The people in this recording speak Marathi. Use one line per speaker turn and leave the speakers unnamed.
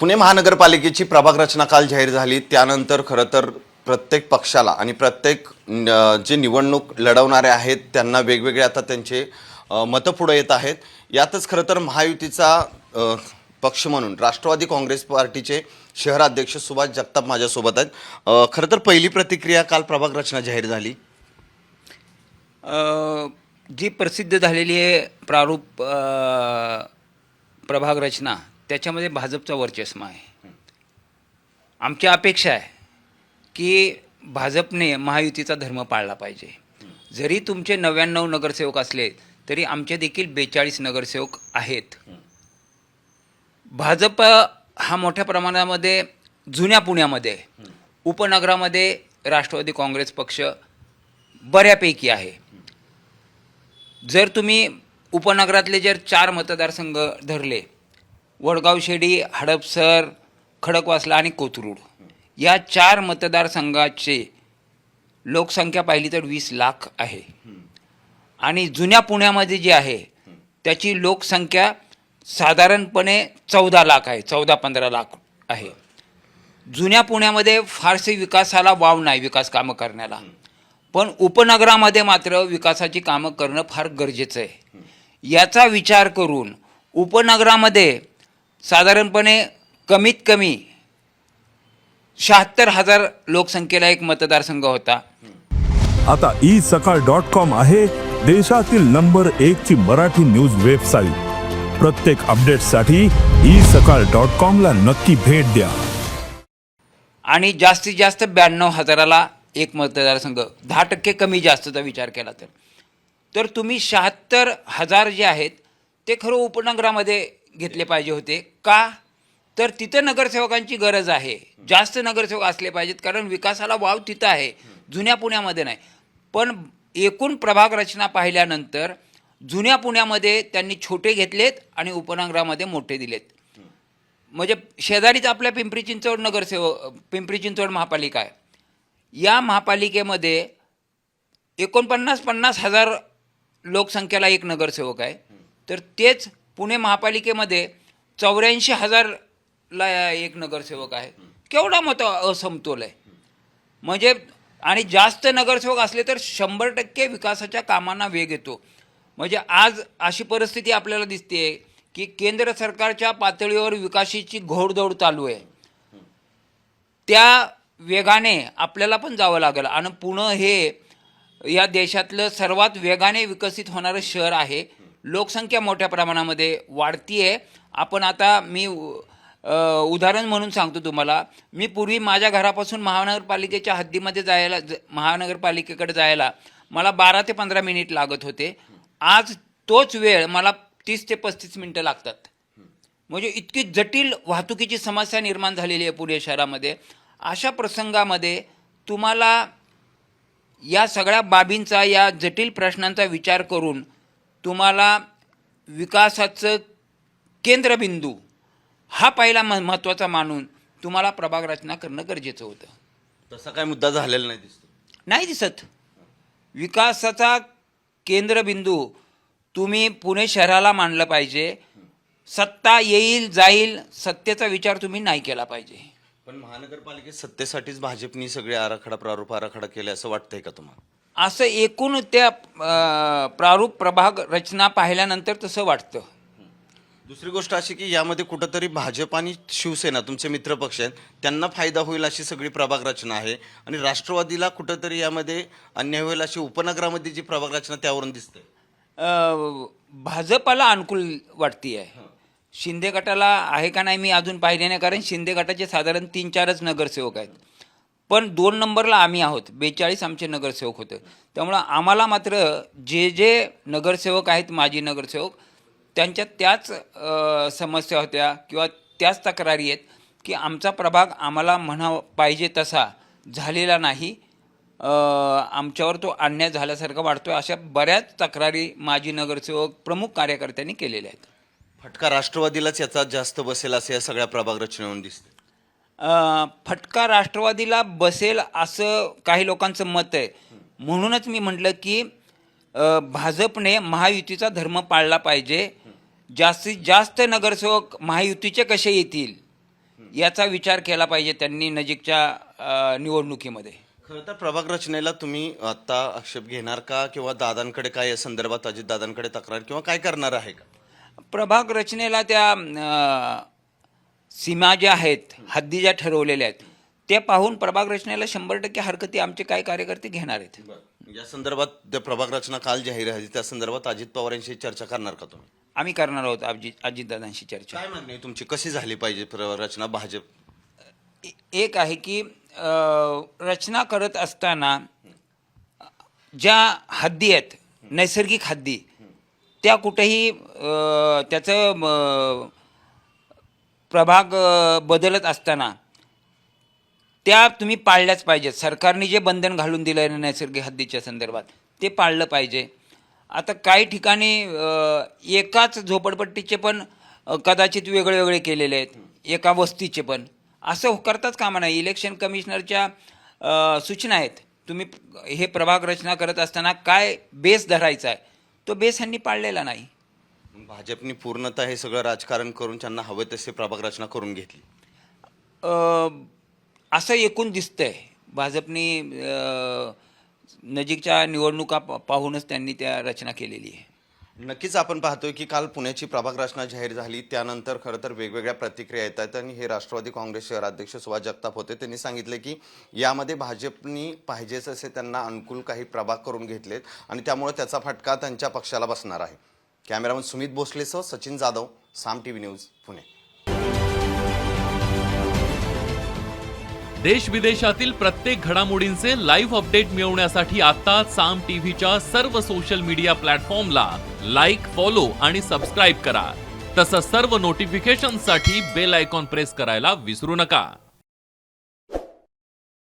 पुणे महानगरपालिकेची प्रभाग रचना काल जाहीर झाली. त्यानंतर खरं तर प्रत्येक पक्षाला आणि प्रत्येक जे निवडणूक लढवणारे आहेत त्यांना वेगवेगळे आता त्यांचे मतं पुढे येत आहेत. यातच खरं तर महायुतीचा पक्ष म्हणून राष्ट्रवादी काँग्रेस पार्टीचे शहराध्यक्ष सुभाष जगताप माझ्यासोबत आहेत. खरं तर पहिली प्रतिक्रिया काल प्रभाग रचना जाहीर झाली.
जी प्रसिद्ध झालेली आहे प्रारूप प्रभाग रचना त्याच्यामध्ये भाजपचा वर्चस्व आहे. आमची अपेक्षा आहे की भाजपने महायुतीचा धर्म पाळला पाहिजे. जरी तुमचे नव्याण्णव नगरसेवक असले तरी आमचे देखील बेचाळीस नगरसेवक आहेत. भाजप हा मोठ्या प्रमाणामध्ये जुन्या पुण्यामध्ये उपनगरामध्ये राष्ट्रवादी काँग्रेस पक्ष बऱ्यापैकी आहे. जर तुम्ही उपनगरातले जर चार मतदारसंघ धरले वडगाव शेडी हडपसर खडकवासला आणि कोथरूड. या चार मतदारसंघाचे लोकसंख्या पाहिली तर वीस लाख आहे. आणि जुन्या पुण्यामध्ये जी आहे त्याची लोकसंख्या साधारणपणे चौदा लाख आहे चौदा पंधरा लाख आहे. जुन्या पुण्यामध्ये फारसे विकासाला वाव नाही विकास कामं करण्याला. पण उपनगरामध्ये मात्र विकासाची कामं करणं फार गरजेचं आहे. याचा विचार करून उपनगरामध्ये साधारणपणे कमीत कमी शहात्तर हजार लोकसंख्येला एक मतदारसंघ होता.
आता ई सकाळ डॉट कॉम आहे देशातील नंबर एक ची मराठी न्यूज वेबसाईट. प्रत्येक अपडेटसाठी ई सकाळ डॉट कॉम ला नक्की भेट द्या.
आणि जास्तीत जास्त ब्याण्णव हजाराला एक मतदारसंघ. दहा टक्के कमी जास्तचा विचार केला तर. तर तुम्ही शहात्तर हजार जे आहेत ते खरं उपनगरामध्ये घेतले पाहिजे होते. का? तर तिथं नगरसेवकांची गरज आहे. जास्त नगरसेवक असले पाहिजेत कारण विकासाला वाव तिथं आहे. जुन्या पुण्यामध्ये नाही. पण एकूण प्रभाग रचना पाहिल्यानंतर जुन्या पुण्यामध्ये त्यांनी छोटे घेतलेत आणि उपनगरामध्ये मोठे दिलेत. म्हणजे शेजारीच आपल्या पिंपरी चिंचवड नगरसेवक पिंपरी चिंचवड महापालिका आहे. या महापालिकेमध्ये एकोणपन्नास पन्नास हजार लोकसंख्येला एक नगरसेवक आहे. तर तेच पुणे महापालिकेमध्ये चौऱ्याऐंशी हजारला एक नगरसेवक आहे केवढा मत असमतोल आहे. म्हणजे आणि जास्त नगरसेवक असले तर शंभर टक्के विकासाच्या कामांना वेग येतो. म्हणजे आज अशी परिस्थिती आपल्याला दिसते की केंद्र सरकारच्या पातळीवर विकासाची घोडदौड चालू आहे. त्या वेगाने आपल्याला पण जावं लागेल. आणि पुणे हे या देशातलं सर्वात वेगाने विकसित होणारं शहर आहे. लोकसंख्या मोठ्या प्रमाणामध्ये वाढती आहे आपण आता मी उदाहरण म्हणून सांगतो तुम्हाला. मी पूर्वी माझ्या घरापासून महानगरपालिकेच्या हद्दीमध्ये जायला ज- महानगरपालिकेकडे जायला मला बारा ते पंधरा मिनिट लागत होते. आज तोच वेळ मला तीस ते पस्तीस मिनटं लागतात. म्हणजे इतकी जटिल वाहतुकीची समस्या निर्माण झालेली आहे पुणे शहरामध्ये. अशा प्रसंगामध्ये तुम्हाला या सगळ्या बाबींचा या जटिल प्रश्नांचा विचार करून तुम्हाला विकासाचं केंद्रबिंदू हा पहिला म महत्त्वाचा मानून तुम्हाला प्रभाग रचना करणं गरजेचं होतं.
तसा काय मुद्दा झालेला नाही दिसतो.
नाही दिसत. विकासाचा केंद्रबिंदू तुम्ही पुणे शहराला मांडलं पाहिजे. सत्ता येईल जाईल सत्तेचा विचार तुम्ही नाही केला पाहिजे.
पण महानगरपालिकेत सत्तेसाठीच भाजपनी सगळे आराखडा प्रारूप आराखडा केले असं वाटतंय का तुम्हाला?
असं एकूण त्या प्रारूप प्रभाग रचना पाहिल्यानंतर तसं वाटतं.
दुसरी गोष्ट अशी की यामध्ये कुठंतरी भाजप आणि शिवसेना तुमचे मित्रपक्ष आहेत त्यांना फायदा होईल अशी सगळी प्रभाग रचना आहे. आणि राष्ट्रवादीला कुठंतरी यामध्ये अन्याय होईल अशी उपनगरामध्ये जी प्रभाग रचना त्यावरून दिसते
भाजपाला अनुकूल वाटती आहे शिंदे गटाला आहे का नाही मी अजून पाहिले नाही कारण शिंदे गटाचे साधारण तीन चारच नगरसेवक आहेत. पण दोन नंबरला आम्ही आहोत. बेचाळीस आमचे नगरसेवक होते. त्यामुळं आम्हाला मात्र जे जे नगरसेवक आहेत माजी नगरसेवक त्यांच्या त्याच समस्या होत्या किंवा त्याच तक्रारी आहेत की आमचा प्रभाग आम्हाला म्हणा पाहिजे तसा झालेला नाही. आमच्यावर तो अन्याय झाल्यासारखा वाटतोय अशा बऱ्याच तक्रारी माजी नगरसेवक प्रमुख कार्यकर्त्यांनी केलेल्या आहेत.
फटका राष्ट्रवादीलाच याचा जास्त बसेल असं या सगळ्या प्रभाग रचनेवरून दिसते
फटका राष्ट्रवादीला बसेल असं काही लोकांचं मत आहे. म्हणूनच मी म्हटलं की भाजपने महायुतीचा धर्म पाळला पाहिजे. जास्तीत जास्त नगरसेवक महायुतीचे कसे येतील याचा विचार केला पाहिजे त्यांनी नजीकच्या निवडणुकीमध्ये.
खरं तर प्रभाग रचनेला तुम्ही आता आक्षेप घेणार का? किंवा दादांकडे काय या संदर्भात अजित दादांकडे तक्रार किंवा काय करणार आहे का?
प्रभाग रचनेला त्या सीमा ज्या आहेत हद्दी ज्या ठरवलेल्या आहेत ते पाहून प्रभाग रचनेला शंभर टक्के हरकती आमचे काही कार्यकर्ते घेणार आहेत.
या संदर्भात त्या प्रभाग रचना काल जाहीर झाली. त्या संदर्भात अजित पवार यांशी चर्चा करणार का तुम्ही?
आम्ही करणार आहोत अजित अजितदादांशी चर्चा.
काय मागणी आहे तुमची? कशी झाली पाहिजे प्रभाग रचना भाजप
एक आहे की अ, रचना करत असताना ज्या हद्दी आहेत नैसर्गिक हद्दी त्या कुठेही अ, त्याचं म, प्रभाग बदलत असताना त्या तुम्ही पाळल्याच पाहिजेत. सरकारने जे बंधन घालून दिलं आहे नैसर्गिक हद्दीच्या संदर्भात ते पाळलं पाहिजे. आता काही ठिकाणी एकाच झोपडपट्टीचे पण कदाचित वेगळे वेगळे केलेले आहेत. एका वस्तीचे पण. असं करताच कामा नाही इलेक्शन कमिशनरच्या सूचना आहेत. तुम्ही हे प्रभाग रचना करत असताना काय बेस धरायचा आहे? तो बेस ह्यांनी पाळलेला नाही.
भाजपनी पूर्णतः हे सगळं राजकारण करून त्यांना हवे तसे प्रभाग रचना करून घेतली.
अ, असं एकूण दिसतंय. भाजपनी अ, नजीकच्या निवडणुका प- पाहूनच त्यांनी त्या रचना केलेली आहे.
नक्कीच आपण पाहतोय की काल पुण्याची प्रभाग रचना जाहीर झाली. त्यानंतर खरं तर वेगवेगळ्या प्रतिक्रिया येत आहेत आणि हे राष्ट्रवादी काँग्रेस शहराध्यक्ष सुभाष जगताप होते. त्यांनी सांगितले की यामध्ये भाजपनी पाहिजेच असे त्यांना अनुकूल काही प्रभाग करून घेतलेत आणि त्यामुळे त्याचा फटका त्यांच्या पक्षाला बसणार आहे. Cameraman Sumit भोसलेसह Sachin Jadhav Saam T V news Pune.
देश विदेशातील प्रत्येक घडामोडींचे लाईव्ह अपडेट मिळवण्यासाठी आता साम टीव्हीच्या सर्व सोशल मीडिया प्लॅटफॉर्मला लाईक फॉलो आणि सबस्क्राईब करा. तसंच सर्व नोटिफिकेशनसाठी बेल आयकॉन प्रेस करायला विसरू नका.